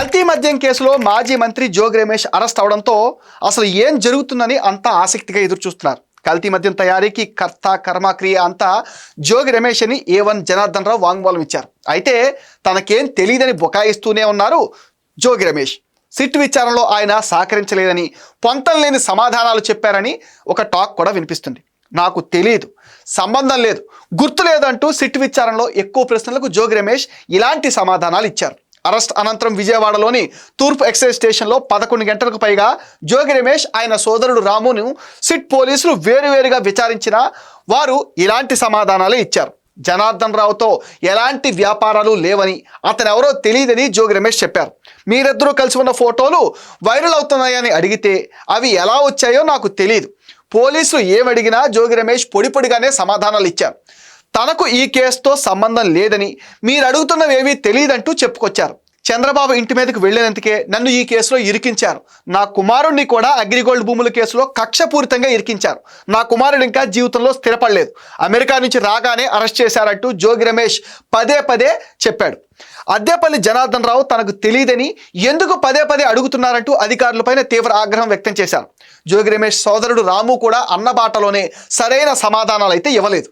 కల్తీ మద్యం కేసులో మాజీ మంత్రి జోగి రమేష్ అరెస్ట్ అవడంతో అసలు ఏం జరుగుతుందని అంతా ఆసక్తిగా ఎదురుచూస్తున్నారు. కల్తీ మద్యం తయారీకి కర్త కర్మక్రియ అంతా జోగి రమేష్ అని ఏ వన్ జనార్దన్ రావు వాంగ్మూలం ఇచ్చారు. అయితే తనకేం తెలియదని బుకాయిస్తూనే ఉన్నారు జోగి రమేష్. సిట్ విచారణలో ఆయన సహకరించలేదని పొంతం లేని సమాధానాలు చెప్పారని ఒక టాక్ కూడా వినిపిస్తుంది. నాకు తెలియదు సంబంధం లేదు గుర్తు లేదంటూ సిట్ విచారణలో ఎక్కువ ప్రశ్నలకు జోగి రమేష్ ఇలాంటి సమాధానాలు ఇచ్చారు. అరెస్ట్ అనంతరం విజయవాడలోని తూర్పు ఎక్సైజ్ స్టేషన్లో పదకొండు గంటలకు పైగా జోగి రమేష్ ఆయన సోదరుడు రామును సిట్ పోలీసులు వేరువేరుగా విచారించిన వారు ఇలాంటి సమాధానాలు ఇచ్చారు. జనార్దన్ రావుతో ఎలాంటి వ్యాపారాలు లేవని అతను ఎవరో తెలియదని జోగి రమేష్ చెప్పారు. మీరిద్దరూ కలిసి ఉన్న ఫోటోలు వైరల్ అవుతున్నాయని అడిగితే అవి ఎలా వచ్చాయో నాకు తెలియదు పోలీసులు ఏమడిగినా జోగి రమేష్ పొడి పొడిగానే సమాధానాలు ఇచ్చారు. తనకు ఈ కేసుతో సంబంధం లేదని మీరు అడుగుతున్నవేవీ తెలియదంటూ చెప్పుకొచ్చారు. చంద్రబాబు ఇంటి మీదకు వెళ్ళినందుకే నన్ను ఈ కేసులో ఇరికించారు. నా కుమారుణ్ణి కూడా అగ్రిగోల్డ్ భూముల కేసులో కక్షపూరితంగా ఇరికించారు. నా కుమారుడు ఇంకా జీవితంలో స్థిరపడలేదు. అమెరికా నుంచి రాగానే అరెస్ట్ చేశారంటూ జోగి రమేష్ పదే పదే చెప్పాడు. అద్దేపల్లి జనార్దన్ రావు తనకు తెలియదని ఎందుకు పదే పదే అడుగుతున్నారంటూ అధికారులపైన తీవ్ర ఆగ్రహం వ్యక్తం చేశారు. జోగి రమేష్ సోదరుడు రాము కూడా అన్నబాటలోనే సరైన సమాధానాలు అయితే ఇవ్వలేదు.